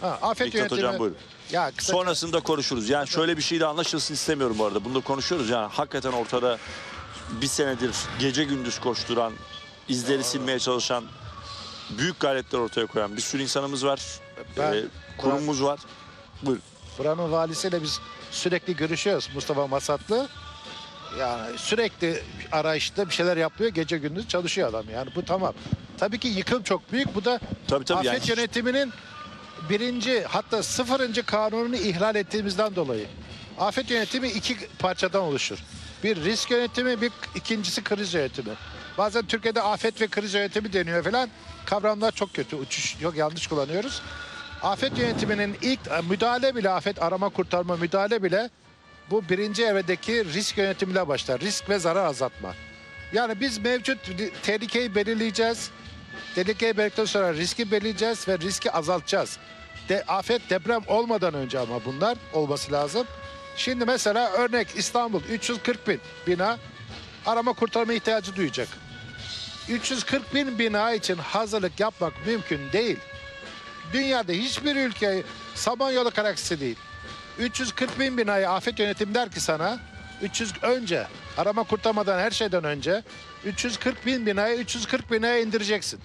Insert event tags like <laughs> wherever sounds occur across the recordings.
Ha, afet Miktat yönetimi. Hocam buyurun. Ya kısa, Sonrasında konuşuruz. Yani şöyle bir şey de anlaşılsın istemiyorum bu arada. Bunu da konuşuyoruz. Yani hakikaten ortada bir senedir gece gündüz koşturan, izleri silmeye çalışan, büyük gayretler ortaya koyan bir sürü insanımız var. Ben- Ee, kurumumuz var. Buyurun. buranın valisiyle biz sürekli görüşüyoruz Mustafa Masatlı. Yani sürekli arayışta bir şeyler yapıyor. Gece gündüz çalışıyor adam. Yani bu tamam. Tabii ki yıkım çok büyük. Bu da Tabii tabii. afet Yani yönetiminin birinci hatta sıfırıncı kanununu ihlal ettiğimizden dolayı. Afet yönetimi iki parçadan oluşur. Bir risk yönetimi, bir ikincisi kriz yönetimi. Bazen Türkiye'de afet ve kriz yönetimi deniyor falan. Kavramlar çok kötü. Uçuş yok yanlış kullanıyoruz. Afet yönetiminin ilk e, müdahale bile afet arama kurtarma müdahale bile bu birinci evredeki risk yönetimiyle başlar. Risk ve zarar azaltma. Yani biz mevcut tehlikeyi belirleyeceğiz. Tehlikeyi belirledikten sonra riski belirleyeceğiz ve riski azaltacağız. De, afet deprem olmadan önce ama bunlar olması lazım. Şimdi mesela örnek İstanbul 340 bin bina arama kurtarma ihtiyacı duyacak. 340 bin bina için hazırlık yapmak mümkün değil. Dünyada hiçbir ülke Samanyolu karaksisi değil. 340 bin binayı afet yönetim der ki sana 300 önce arama kurtarmadan her şeyden önce 340 bin binayı 340 binaya indireceksin.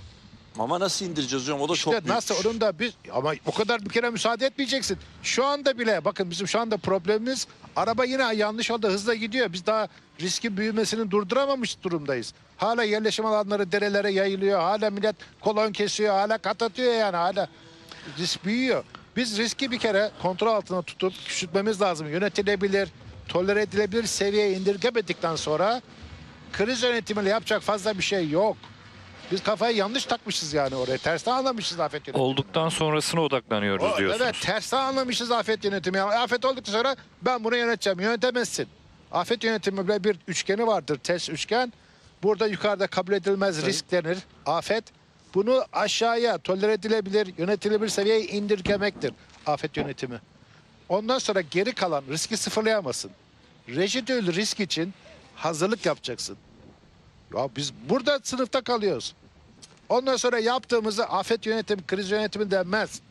Ama nasıl indireceğiz hocam? O da İşte çok büyük. nasıl onun da bir ama o kadar bir kere müsaade etmeyeceksin. Şu anda bile bakın bizim şu anda problemimiz araba yine yanlış yolda hızla gidiyor. Biz daha riskin büyümesini durduramamış durumdayız. Hala yerleşim alanları derelere yayılıyor. Hala millet kolon kesiyor. Hala kat atıyor yani. Hala risk büyüyor. Biz riski bir kere kontrol altına tutup küçültmemiz lazım. Yönetilebilir, tolere edilebilir seviyeye indirgemedikten sonra kriz yönetimiyle yapacak fazla bir şey yok. Biz kafayı yanlış takmışız yani oraya. Tersten anlamışız afet yönetimini. Olduktan sonrasına odaklanıyoruz O- diyorsunuz. Evet tersten anlamışız afet yönetimi. Yani afet olduktan sonra ben bunu yöneteceğim. Yönetemezsin. Afet yönetimi böyle bir üçgeni vardır. Ters üçgen. Burada yukarıda kabul edilmez risk denir. Afet. Bunu aşağıya tolere edilebilir, yönetilebilir seviyeye indirgemektir afet yönetimi. Ondan sonra geri kalan riski sıfırlayamazsın. Rejidül risk için hazırlık yapacaksın. Ya biz burada sınıfta kalıyoruz. Ondan sonra yaptığımızda afet yönetimi, kriz yönetimi denmez.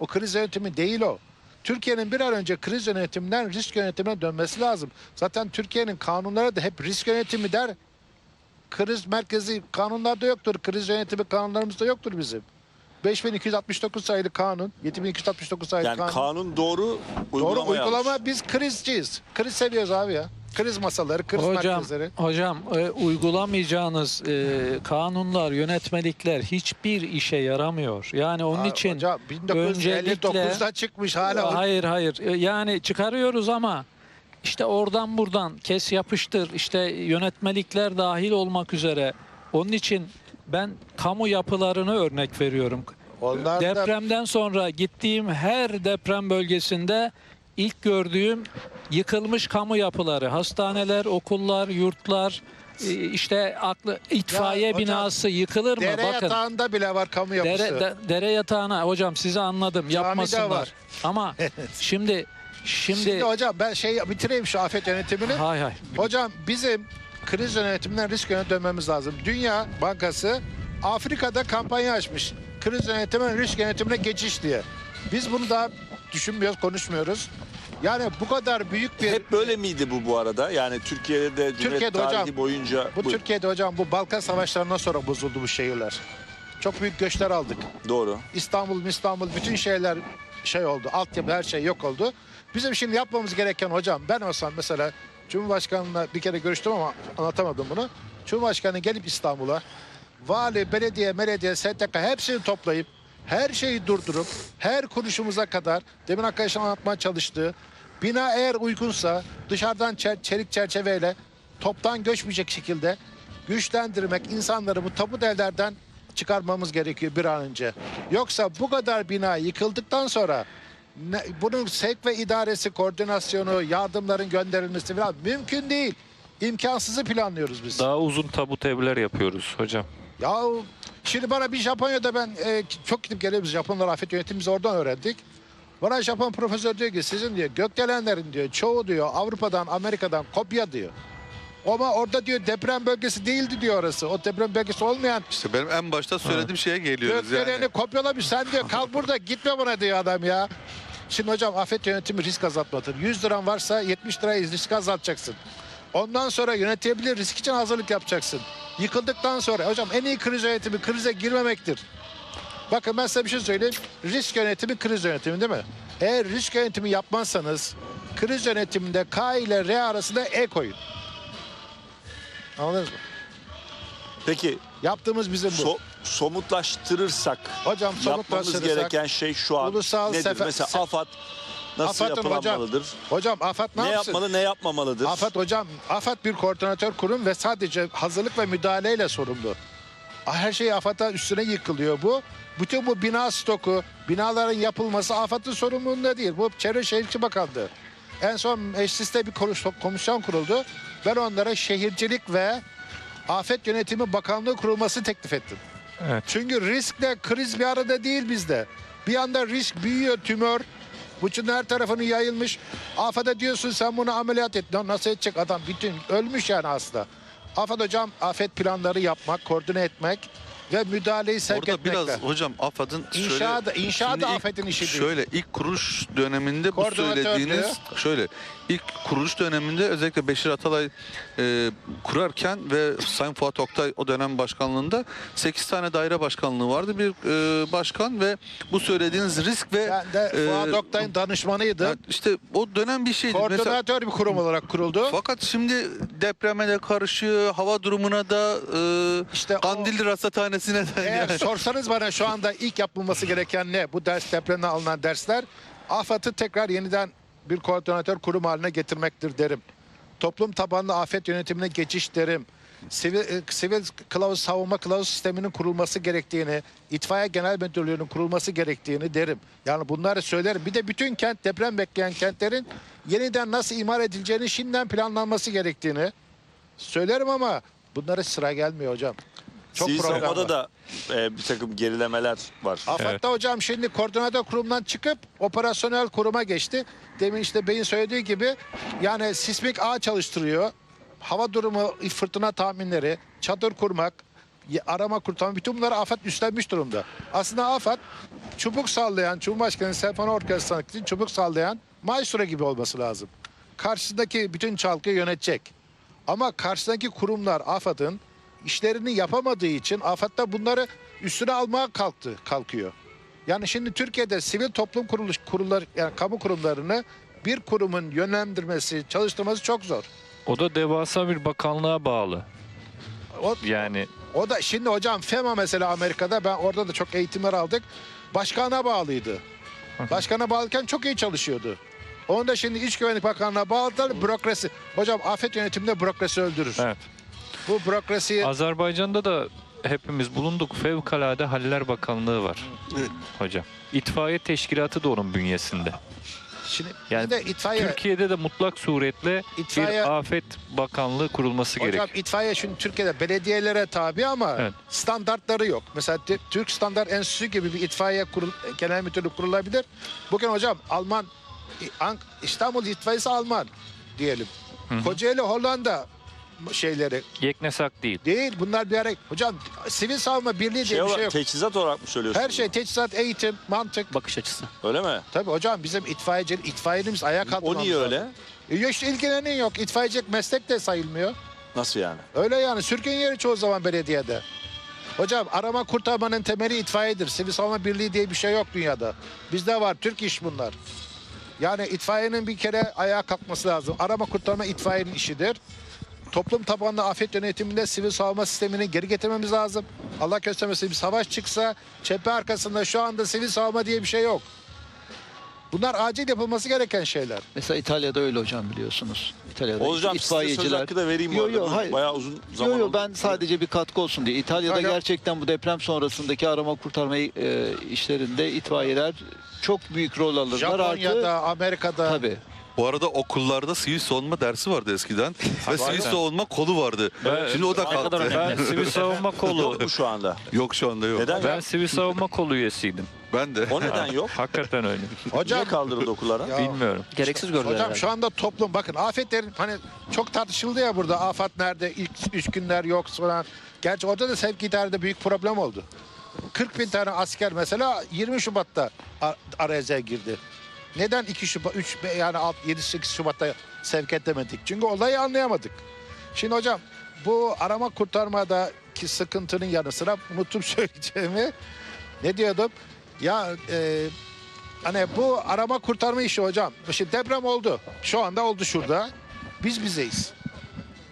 O kriz yönetimi değil o. Türkiye'nin bir an önce kriz yönetiminden risk yönetimine dönmesi lazım. Zaten Türkiye'nin kanunları da hep risk yönetimi der. Kriz merkezi kanunlarda yoktur. Kriz yönetimi kanunlarımızda yoktur bizim. 5269 sayılı kanun, 7269 sayılı Yani kanun. kanun doğru, Doğru uygulama, yanlış. uygulama biz krizciyiz. Kriz seviyoruz abi ya. Kriz masaları, kriz Hocam, merkezleri. hocam e, uygulamayacağınız e, kanunlar, yönetmelikler hiçbir işe yaramıyor. Yani onun Aa, için hocam, öncelikle 1959'da çıkmış hala. hayır hayır E, yani çıkarıyoruz ama işte oradan buradan kes yapıştır işte yönetmelikler dahil olmak üzere. Onun için ben kamu yapılarını örnek veriyorum. Onlar da- Depremden sonra gittiğim her deprem bölgesinde ilk gördüğüm yıkılmış kamu yapıları, hastaneler, okullar, yurtlar, e, işte aklı itfaiye hocam, binası yıkılır mı? Dere Bakın. yatağında bile var kamu yapısı. Dere, de- dere yatağına hocam sizi anladım yapmasınlar. var. Ama <laughs> şimdi şimdi, Şimdi hocam ben şey bitireyim şu afet yönetimini. hay hay. Hocam bizim kriz yönetiminden risk yönetime dönmemiz lazım. Dünya Bankası Afrika'da kampanya açmış. Kriz yönetiminden risk yönetimine geçiş diye. Biz bunu daha düşünmüyoruz, konuşmuyoruz. Yani bu kadar büyük bir... Hep böyle miydi bu bu arada? Yani Türkiye'de de Türkiye'de tarihi hocam, boyunca... bu Buyurun. Türkiye'de hocam bu Balkan Savaşları'ndan sonra bozuldu bu şehirler. Çok büyük göçler aldık. Doğru. İstanbul, İstanbul bütün şeyler şey oldu. Altyapı her şey yok oldu. Bizim şimdi yapmamız gereken hocam ben olsam mesela Cumhurbaşkanı'na bir kere görüştüm ama anlatamadım bunu. Cumhurbaşkanı gelip İstanbul'a vali, belediye, belediye, STK hepsini toplayıp her şeyi durdurup her kuruşumuza kadar demin arkadaşın anlatmaya çalıştığı bina eğer uygunsa dışarıdan çer- çelik çerçeveyle toptan göçmeyecek şekilde güçlendirmek insanları bu tabut evlerden çıkarmamız gerekiyor bir an önce. Yoksa bu kadar bina yıkıldıktan sonra ne- bunun sevk ve idaresi, koordinasyonu, yardımların gönderilmesi falan mümkün değil. İmkansızı planlıyoruz biz. Daha uzun tabut evler yapıyoruz hocam. Ya şimdi bana bir Japonya'da ben e, çok gidip geliyoruz. Japonlar afet yönetimimizi oradan öğrendik. Bana Japon profesör diyor ki sizin diyor gökdelenlerin diyor çoğu diyor Avrupa'dan Amerika'dan kopya diyor. Ama orada diyor deprem bölgesi değildi diyor orası. O deprem bölgesi olmayan İşte benim en başta söylediğim şeye geliyoruz gökdeleni yani. kopyalamış. Sen diyor kal burada gitme buna diyor adam ya. Şimdi hocam afet yönetimi risk azaltmadır. 100 liran varsa 70 liraya risk azaltacaksın. Ondan sonra yönetebilir risk için hazırlık yapacaksın. Yıkıldıktan sonra hocam en iyi kriz yönetimi krize girmemektir. Bakın ben size bir şey söyleyeyim. Risk yönetimi kriz yönetimi değil mi? Eğer risk yönetimi yapmazsanız kriz yönetiminde K ile R arasında E koyun. Anladınız mı? Peki Yaptığımız bizim bu. so- somutlaştırırsak Hocam yapmamız somutlaştırırsak gereken şey şu an ulusal nedir? sefer- Mesela se- AFAD nasıl hocam- yapılanmalıdır? Hocam AFAD ne, Ne, yapsın? yapmalı ne yapmamalıdır? AFAD hocam, AFAD bir koordinatör kurum ve sadece hazırlık ve müdahaleyle sorumlu. Her şey AFAD'a üstüne yıkılıyor bu. Bütün bu bina stoku, binaların yapılması AFAD'ın sorumluluğunda değil. Bu Çevre Şehircilik Bakanlığı. En son mecliste bir komisyon kuruldu. Ben onlara şehircilik ve afet yönetimi bakanlığı kurulması teklif ettim. Evet. Çünkü riskle kriz bir arada değil bizde. Bir anda risk büyüyor tümör. Bütün her tarafını yayılmış. AFAD'a diyorsun sen bunu ameliyat et. Nasıl edecek adam? Bütün ölmüş yani hasta. AFAD hocam afet planları yapmak, koordine etmek ve müdahaleyi sevk Orada etmekle. biraz hocam AFAD'ın şöyle... İnşa da, inşa Şimdi da ilk- afetin işi değil. Şöyle ilk kuruluş döneminde bu söylediğiniz şöyle ilk kuruluş döneminde özellikle Beşir Atalay e, kurarken ve Sayın Fuat Oktay o dönem başkanlığında 8 tane daire başkanlığı vardı bir e, başkan ve bu söylediğiniz risk ve Ben de e, Fuat Oktay'ın danışmanıydım. yani işte o dönem bir şeydi. Mesela Koordinatör bir kurum olarak kuruldu. fakat şimdi depreme de karışıyor, hava durumuna da, e, İşte o- Kandilli Rasathanesi'ne de. Eğer sorsanız bana şu anda ilk yapılması gereken ne? Bu ders depremden alınan dersler AFAD'ı tekrar yeniden bir koordinatör kurum haline getirmektir derim. Toplum tabanlı afet yönetimine geçiş derim. Sivil, e, sivil kılavuz savunma kılavuz sisteminin kurulması gerektiğini, itfaiye genel müdürlüğünün kurulması gerektiğini derim. Yani bunları söylerim. Bir de bütün kent deprem bekleyen kentlerin yeniden nasıl imar edileceğini şimdiden planlanması gerektiğini söylerim ama bunlara sıra gelmiyor hocam. Çok program savunmada var. da e, bir takım gerilemeler var. AFAD'da Evet. hocam şimdi koordinatör kurumdan çıkıp operasyonel kuruma geçti. Demin işte Bey'in söylediği gibi yani sismik ağ çalıştırıyor. Hava durumu, fırtına tahminleri, çadır kurmak, y- arama kurtarma bütün bunları AFAD üstlenmiş durumda. Aslında AFAD çubuk sallayan, Cumhurbaşkanı Senfoni Orkestrası için çubuk sallayan maestro gibi olması lazım. Karşısındaki bütün çalkıyı yönetecek. Ama karşısındaki kurumlar AFAD'ın işlerini yapamadığı için AFAD da bunları üstüne almaya kalktı, kalkıyor. Yani şimdi Türkiye'de sivil toplum kuruluş kurulları yani kamu kurumlarını bir kurumun yönlendirmesi, çalıştırması çok zor. O da devasa bir bakanlığa bağlı. O, Yani o da şimdi hocam FEMA mesela Amerika'da ben orada da çok eğitimler aldık. Başkana bağlıydı. Başkana bağlıken çok iyi çalışıyordu. Onu da şimdi İç Güvenlik Bakanlığı'na bağladılar. Bürokrasi. Hocam afet yönetiminde bürokrasi öldürür. evet. Bu bürokrasiyi Azerbaycan'da da hepimiz bulunduk. Fevkalade Haller Bakanlığı var. Evet. Hocam. İtfaiye teşkilatı da onun bünyesinde. şimdi Yani de itfaiye Türkiye'de de mutlak suretle İtfaiye- bir afet bakanlığı kurulması Hocam gerek. itfaiye şimdi Türkiye'de belediyelere tabi ama Evet. standartları yok. Mesela Türk Standart Enstitüsü gibi bir itfaiye kurul, genel müdürlüğü kurulabilir. Bugün hocam Alman İstanbul itfaiyesi Alman diyelim. Kocaeli Hollanda şeyleri Yeknesak değil. değil. Bunlar bir ara hocam sivil savunma birliği diye Şey bir şey yok. teçhizat olarak mı söylüyorsun? Her şey teçhizat, eğitim, mantık. bakış açısı. Öyle mi? Tabii hocam bizim itfaiyeci, itfaiyemiz ayağa kalkmamız O niye lazım. öyle? E, işte ilgilenen yok. İtfaiyecilik meslek de sayılmıyor. Nasıl yani? Öyle yani sürgün yeri çoğu zaman belediyede. Hocam arama kurtarmanın temeli itfaiyedir. Sivil savunma birliği diye bir şey yok dünyada. Bizde var. Türk iş bunlar. Yani itfaiyenin bir kere ayağa kalkması lazım. Arama kurtarma itfaiyenin işidir. Toplum tabanlı afet yönetiminde sivil savunma sistemini geri getirmemiz lazım. Allah göstermesin bir savaş çıksa cephe arkasında şu anda sivil savunma diye bir şey yok. Bunlar acil yapılması gereken şeyler. Mesela İtalya'da öyle hocam biliyorsunuz. İtalya'da Hocam size söz hakkı da vereyim bu Yo, arada. hayır. Bayağı uzun zaman Yo yo oldu. ben sadece bir katkı olsun diye. İtalya'da Hayır. gerçekten bu deprem sonrasındaki arama kurtarma e, işlerinde itfaiyeler çok büyük rol alırlar. Artı, Japonya'da, Amerika'da. tabii. Bu arada okullarda sivil savunma dersi vardı eskiden <laughs> ve sivil savunma kolu vardı. Ben- Şimdi o da kalktı. Ben sivil savunma <laughs> kolu Yok mu şu anda? Yok şu anda yok. Neden? ben sivil savunma kolu üyesiydim. Ben de. O neden yok? <laughs> Hakikaten öyle. Hocam Niye kaldırıldı okullara? Ya- Bilmiyorum. Gereksiz gördüler Hocam herhalde. şu anda toplum bakın afetlerin hani çok tartışıldı ya burada afet nerede ilk üç günler yok falan. Gerçi orada da sevk idarede büyük problem oldu. 40 bin tane asker mesela 20 Şubat'ta ar- araya girdi. Neden 2 Şubat 3 yani 7 8 Şubat'ta sevk edemedik? Çünkü olayı anlayamadık. Şimdi hocam bu arama kurtarmadaki sıkıntının yanı sıra unuttum <laughs> söyleyeceğimi. Ne diyordum? Ya e, Hani bu arama kurtarma işi hocam. Şimdi deprem oldu. Şu anda oldu şurada. Biz bizeyiz.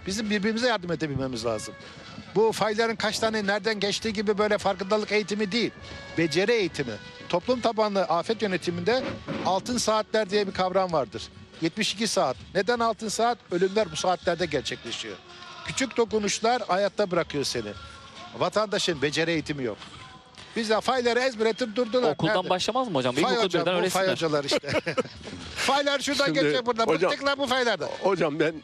Bizim birbirimize yardım edebilmemiz lazım. Bu fayların kaç tane nereden geçtiği gibi böyle farkındalık eğitimi değil. Beceri eğitimi. Toplum tabanlı afet yönetiminde altın saatler diye bir kavram vardır. 72 saat. Neden altın saat? Ölümler bu saatlerde gerçekleşiyor. Küçük dokunuşlar hayatta bırakıyor seni. Vatandaşın beceri eğitimi yok. Biz de fayları ezberletip durdular. Okuldan Nerede? başlamaz mı hocam? Fay İlkokul hocam, bu fay hocalar işte. <laughs> Faylar şuradan Şimdi geçiyor burada. hocam- Bıktıklar bu faylarda. Hocam ben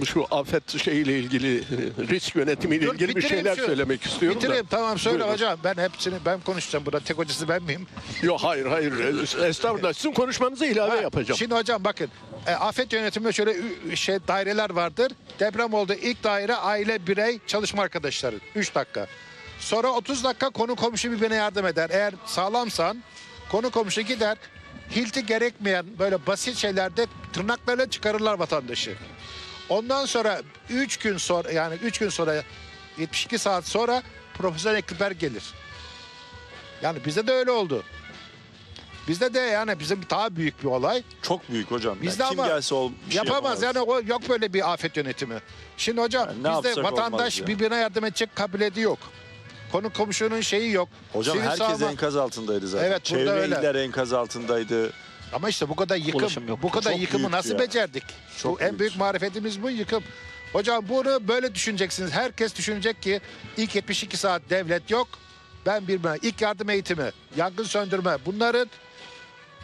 e, şu afet şeyiyle ilgili, e, risk yönetimiyle Dur, ilgili bir şeyler şu- söylemek istiyorum Bitireyim da. tamam söyle Buyurun. hocam. Ben hepsini ben konuşacağım burada. Tek hocası ben miyim? Yok hayır hayır. Estağfurullah. Sizin konuşmanıza ilave Ha, yapacağım. Şimdi hocam bakın. e, afet yönetiminde şöyle şey daireler vardır. Deprem oldu. İlk daire aile, birey, çalışma arkadaşları. 3 dakika. Sonra 30 dakika konu komşu birbirine yardım eder. Eğer sağlamsan konu komşu gider. Hilti gerekmeyen böyle basit şeylerde tırnaklarıyla çıkarırlar vatandaşı. Ondan sonra 3 gün sonra yani 3 gün sonra 72 saat sonra profesyonel ekipler gelir. Yani bizde de öyle oldu. Bizde de yani bizim daha büyük bir olay. Çok büyük hocam. Bizde Yani kim ama gelse ol, şey Yapamaz yani o yok böyle bir afet yönetimi. Şimdi hocam Yani bizde vatandaş birbirine yardım edecek kabiliyeti yok. Konu komşunun şeyi yok. Hocam Sivil herkes savunma- enkaz altındaydı zaten. Evet, burada Çevre öyle. iller enkaz altındaydı. Ama işte bu kadar yıkım, Ulaşım yok. bu kadar Çok yıkımı büyük nasıl ya. becerdik? Çok bu en büyük. büyük marifetimiz bu yıkım. Hocam bunu böyle düşüneceksiniz. Herkes düşünecek ki ilk 72 saat devlet yok. Ben bir ilk yardım eğitimi, yangın söndürme bunların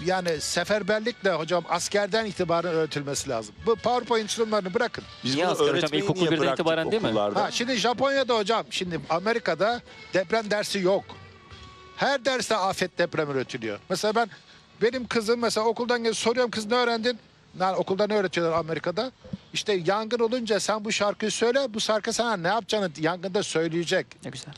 yani seferberlikle hocam askerden itibaren öğretilmesi lazım. Bu PowerPoint sunumlarını bırakın. Biz Niye bunu asker hocam? öğretmeyi İlkokul niye birden bıraktık itibaren değil mi? okullarda? Ha, şimdi Japonya'da hocam, şimdi Amerika'da deprem dersi yok. Her derste afet deprem öğretiliyor. Mesela ben benim kızım mesela okuldan gel soruyorum kız ne öğrendin? Yani okulda ne öğretiyorlar Amerika'da? İşte yangın olunca sen bu şarkıyı söyle, bu şarkı sana ne yapacağını yangında söyleyecek. Ne güzel.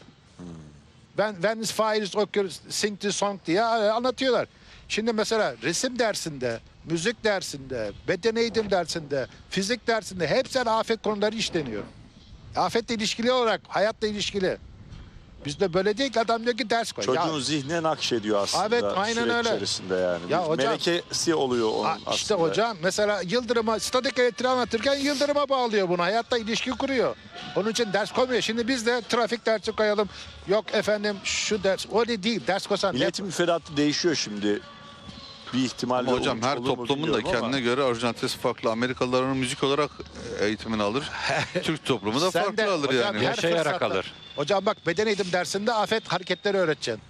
When, when is fire is occurs, sing the song diye anlatıyorlar. Şimdi mesela resim dersinde, müzik dersinde, beden eğitim dersinde, fizik dersinde hepsi afet konuları işleniyor. Afetle ilişkili olarak, hayatla ilişkili. Bizde böyle değil ki adam diyor ki ders koy. Çocuğun Ya, zihne nakşediyor aslında Evet, aynen süreç öyle. içerisinde yani. Ya hocam- Melekesi oluyor onun a- aslında. işte hocam mesela Yıldırım'a statik elektriği anlatırken Yıldırım'a bağlıyor bunu. Hayatta ilişki kuruyor. Onun için ders koymuyor. Şimdi biz de trafik dersi koyalım. Yok efendim şu ders. Öyle değil. Ders koysan. Milletin müfredatı değişiyor şimdi. Bir ihtimalle Ama hocam her toplumun da bilmiyorum ama. kendine göre orijinalitesi farklı. Amerikalılar onun müzik olarak eğitimini alır. <laughs> Türk toplumu da Sen farklı de alır hocam yani. her Yaşayarak alır. Hocam bak beden eğitim dersinde afet hareketleri öğreteceksin.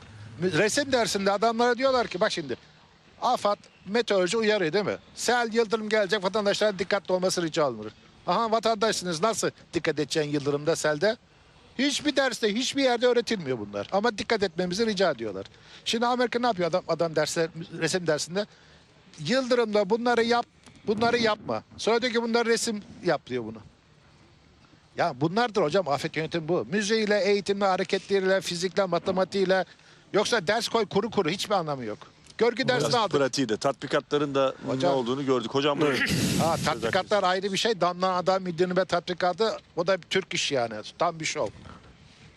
Resim dersinde adamlara diyorlar ki bak şimdi afet meteoroloji uyarıyor değil mi? Sel yıldırım gelecek vatandaşlar dikkatli olması rica olunur. Aha vatandaşsınız nasıl dikkat edeceksin yıldırımda selde? Hiçbir derste hiçbir yerde öğretilmiyor bunlar. Ama dikkat etmemizi rica ediyorlar. Şimdi Amerika ne yapıyor adam, adam derste, resim dersinde? Yıldırımda bunları yap, bunları yapma. Sonra diyor ki bunlar resim yap diyor bunu. Ya bunlardır hocam afet yönetimi bu. Müziğiyle, eğitimle, hareketleriyle, fizikle, matematiğiyle. Yoksa ders koy kuru kuru hiçbir anlamı yok. Görgü dersini Biraz aldık. pratiği de tatbikatların da ne Hocam- olduğunu gördük. Hocam buyurun. <clears throat> Ha, tatbikatlar ayrı bir şey. Damla Adam İddi'nin ve tatbikatı o da bir Türk işi yani. Tam bir şov.